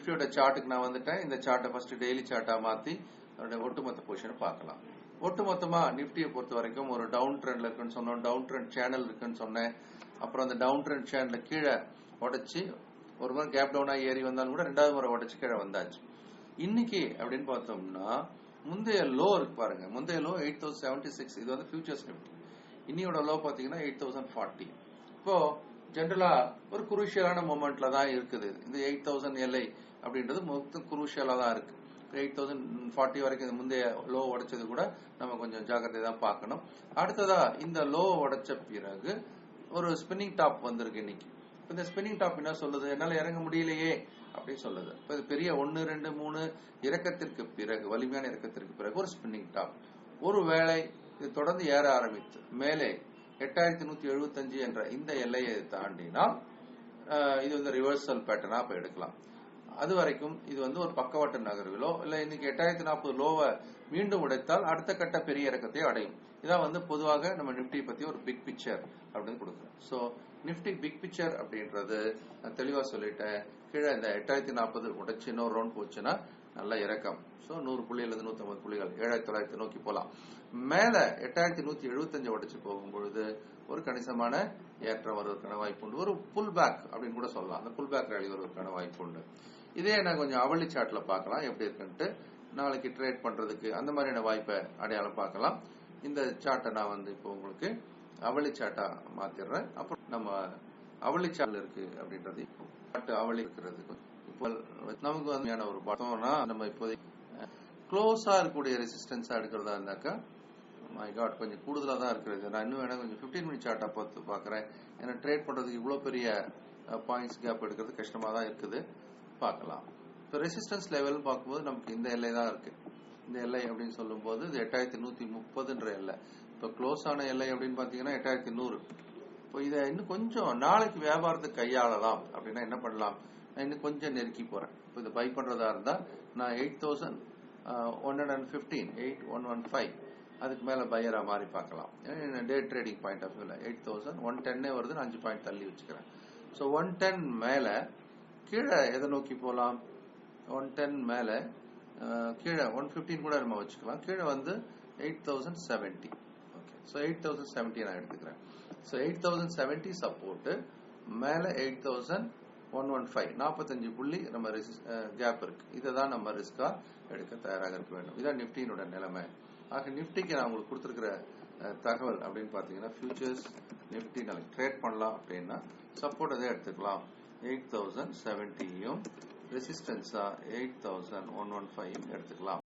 நிஃப்டியோட சார்ட்டுக்கு நான் வந்துட்டேன். இந்த சார்ட்டை ஃபர்ஸ்ட் டெய்லி சார்ட்டா மாத்தி அதோட ஒட்டுமொத்த பொசிஷனை பார்க்கலாம். ஒட்டுமொத்தமா நிப்டியை பொறுத்த வரைக்கும் ஒரு டவுன் ட்ரெண்ட்ல இருக்குன்னு சொன்னோம். டவுன் ட்ரெண்ட் சேனல் இருக்குன்னு சொன்னேன். அப்புறம் அந்த டவுன் ட்ரெண்ட் சேனல்ல கீழே உடச்சி ஒரு முறை கேப் டவுனா ஏறி வந்தாலும் கூட ரெண்டாவது முறை உடைச்சு கீழே வந்தாச்சு. இன்னைக்கு அப்படின்னு பார்த்தோம்னா முந்தைய லோ இருக்கு பாருங்க. முந்தைய low eight thousand seventy six இது வந்து ஃபியூச்சர்ஸ் நிப்டி இன்னியோட லோ பாத்தீங்கன்னா எயிட் தௌசண்ட் ஃபார்ட்டி இப்போ ஜென்ரலா ஒரு குரூஷியலான மூமெண்ட்ல தான் இருக்குது. இந்த எயிட் தௌசண்ட் எல்ஐ அப்படின்றது மொத்தம் குரூஷியலா தான் இருக்கு. எயிட் தௌசண்ட் ஃபார்ட்டி வரைக்கும் இந்த முந்தைய லோ உடைச்சது கூட நம்ம கொஞ்சம் ஜாக்கிரதை தான் பார்க்கணும். அடுத்ததா இந்த லோ உடைச்ச பிறகு ஒரு ஸ்பின்னிங் டாப் வந்திருக்கு இன்னைக்கு. இப்ப இந்த ஸ்பின்னிங் டாப் என்ன சொல்லுது? என்னால இறங்க முடியலையே அப்படின்னு சொல்லுது. இப்ப இது பெரிய ஒன்னு ரெண்டு மூணு இறக்கத்திற்கு பிறகு வலிமையான இறக்கத்திற்கு பிறகு ஒரு ஸ்பின்னிங் டாப் ஒருவேளை இது தொடர்ந்து ஏற ஆரம்பித்து மேலே எட்டாயிரத்தி நூத்தி எழுபத்தஞ்சு என்ற இந்த எல்லையை தாண்டினால் இது வந்து ரிவர்சல் பேட்டர்னா இப்போ எடுக்கலாம். அது வரைக்கும் இது வந்து ஒரு பக்கவாட்டு நகர்விலோ இல்ல இன்னைக்கு எட்டாயிரத்தி நாற்பது லோவை மீண்டும் உடைத்தால் அடுத்த கட்ட பெரிய இறக்கத்தை அடையும். இதான் வந்து பொதுவாக நம்ம நிப்டி பத்தி ஒரு பிக் பிக்சர் அப்படின்னு கொடுக்குறோம். சோ நிப்டி பிக் பிக்சர் அப்படின்றது தெளிவாக தெளிவா சொல்லிட்டேன். கீழே இந்த எட்டாயிரத்தி நாற்பது உடைச்சு இன்னொரு ரவுண்ட் போச்சுன்னா நல்ல இறக்கம் சோ நூறு புள்ளியில நூத்தி ஐம்பது புள்ளிகள் ஏழாயிரத்தி தொள்ளாயிரத்தி நோக்கி போலாம். மேல எட்டாயிரத்தி நூத்தி எழுபத்தஞ்சு உடச்சு போகும் பொழுது ஒரு கணிசமான ஏற்றம் வருவதற்கான வாய்ப்பு உண்டு. ஒரு புல் பேக் அப்படின்னு கூட சொல்லலாம். அந்த புல் பேக் ரேலி வருவதற்கான வாய்ப்பு உண்டு. இதே நான் கொஞ்சம் அவளி சார்ட்ல பார்க்கலாம். எப்படி இருக்குன்ட்டு நாளைக்கு ட்ரேட் பண்றதுக்கு அந்த மாதிரியான வாய்ப்பை அடையாளம் பார்க்கலாம். இந்த சார்ட்டை நான் வந்து இப்போ உங்களுக்கு அவளி சாட்டா மாத்திடுறேன். அப்புறம் நம்ம அவளி சார்ட்ல இருக்கு அப்படின்றது. அவளி இருக்கிறது நமக்கு வந்து ஒரு பார்த்தோம்னா நம்ம இப்போதைக்கு க்ளோஸா இருக்கக்கூடிய ரெசிஸ்டன்ஸா எடுக்கிறதா இருந்தாக்கா மை காட் கொஞ்சம் கூடுதலாக தான் இருக்கிறது. நான் இன்னும் வேணா கொஞ்சம் 15 மினிட் சார்ட்டை பார்த்து பார்க்குறேன். ஏன்னா ட்ரேட் பண்ணுறதுக்கு இவ்வளோ பெரிய பாயிண்ட்ஸ் கேப் எடுக்கிறது கஷ்டமாக தான் இருக்குது. பார்க்கலாம். இப்போ ரெசிஸ்டன்ஸ் லெவல்னு பார்க்கும்போது நமக்கு இந்த எல்லை தான் இருக்கு. இந்த எல்லை அப்படின்னு சொல்லும்போது இது எட்டாயிரத்தி நூற்றி முப்பதுன்ற எல்லை. இப்போ க்ளோஸ் ஆன எல்லை அப்படின்னு பார்த்தீங்கன்னா எட்டாயிரத்தி நூறு. இப்போ இதை இன்னும் கொஞ்சம் நாளைக்கு வியாபாரத்தை கையாளலாம். அப்படின்னா என்ன பண்ணலாம்? இன்னும் கொஞ்சம் நெருக்கி போறேன். இப்போ இதை பை பண்றதா இருந்தா நான் eight thousand one hundred and fifteen eight one one five அதுக்கு மேல பையரா மாறி பார்க்கலாம். டே ட்ரேடிங் பாயிண்ட் ஆஃப் வியூல எயிட் தௌசண்ட் ஒன் டென்னே வருதுன்னு அஞ்சு பாயிண்ட் தள்ளி வச்சுக்கிறேன். ஸோ ஒன் டென் மேல கீழே எதை நோக்கி போகலாம் ஒன் டென் மேல கீழே ஒன் ஃபிஃப்டீன் கூட நம்ம வச்சுக்கலாம். கீழே வந்து eight thousand seventy okay so eight thousand seventy நான் எடுத்துக்கிறேன். So eight thousand seventy support மேலே eight thousand one one five நாற்பத்தஞ்சு புள்ளி நம்ம கேப் இருக்கு. இதை தான் நம்ம ரிஸ்கா எடுக்க தயாராக இருக்க வேண்டும். இதான் நிப்டியினோட நிலைமை. ஆக நிப்டிக்கு நான் உங்களுக்கு கொடுத்துருக்கிற தகவல் அப்படின்னு பார்த்தீங்கன்னா ஃபியூச்சர்ஸ் நிப்டி நாளைக்கு ட்ரேட் பண்ணலாம் அப்படின்னா சப்போர்ட் அதே எடுத்துக்கலாம். எயிட் தௌசண்ட் செவன்ட்டியும் ரெசிஸ்டன்ஸா eight thousand one one five எடுத்துக்கலாம்.